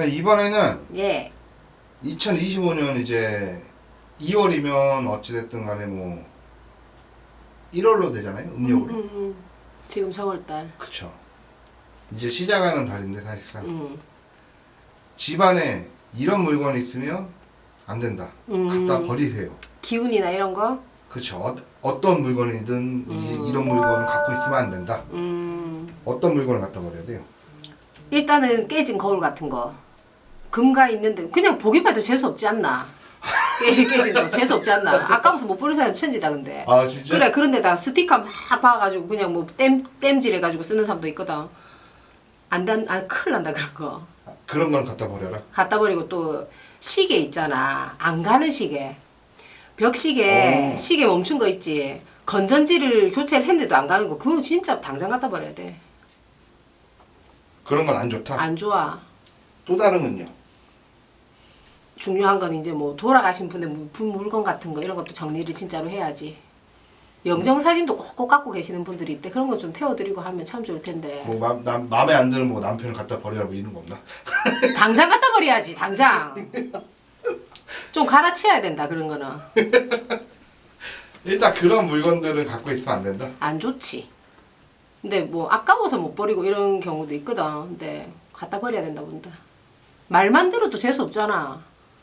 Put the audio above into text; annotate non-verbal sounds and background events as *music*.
그러니까 이번에는 예. 2025년 이제 2월이면 어찌됐든 간에 뭐 1월로 되잖아요. 음력으로. 음, 음. 지금 4월달. 그쵸. 이제 시작하는 달인데 사실상 음. 집안에 이런 물건이 있으면 안 된다. 음. 갖다 버리세요. 기운이나 이런 거? 그쵸. 어, 어떤 물건이든 음. 이, 이런 물건을 갖고 있으면 안 된다. 음. 어떤 물건을 갖다 버려야 돼요? 일단은 깨진 거울 같은 거. 금가 있는데 그냥 보기만 해도 재수 없지 않나? 깨, 깨진 거 재수 없지 않나? 아까워서 못 버리는 사람 천지다 근데. 아 진짜? 그래 그런 데다가 스티커 막 봐가지고 그냥 뭐 땜, 땜질 해가지고 쓰는 사람도 있거든. 안 단, 아 큰일 난다 그런 거. 그런 건 갖다 버려라. 갖다 버리고 또 시계 있잖아. 안 가는 시계. 벽시계 어. 시계 멈춘 거 있지. 건전지를 교체를 했는데도 안 가는 거. 그거 진짜 당장 갖다 버려야 돼. 그런 건 안 좋다. 안 좋아. 또 다른 건요? 중요한 건 이제 뭐 돌아가신 분의 물- 물건 같은 거 이런 것도 정리를 진짜로 해야지. 영정 사진도 꼭꼭 갖고 계시는 분들이 있대. 그런 거 좀 태워드리고 하면 참 좋을 텐데. 뭐 마, 남, 마음에 안 드는 뭐 남편을 갖다 버리라 뭐 이런 거 없나? *laughs* 당장 갖다 버려야지. 당장. 좀 갈아치워야 된다. 그런 거는 *laughs* 일단 그런 물건들은 갖고 있으면 안 된다. 안 좋지. 근데 뭐 아까워서 못 버리고 이런 경우도 있거든. 근데 갖다 버려야 된다 본다. 말만 들어도 재수 없잖아.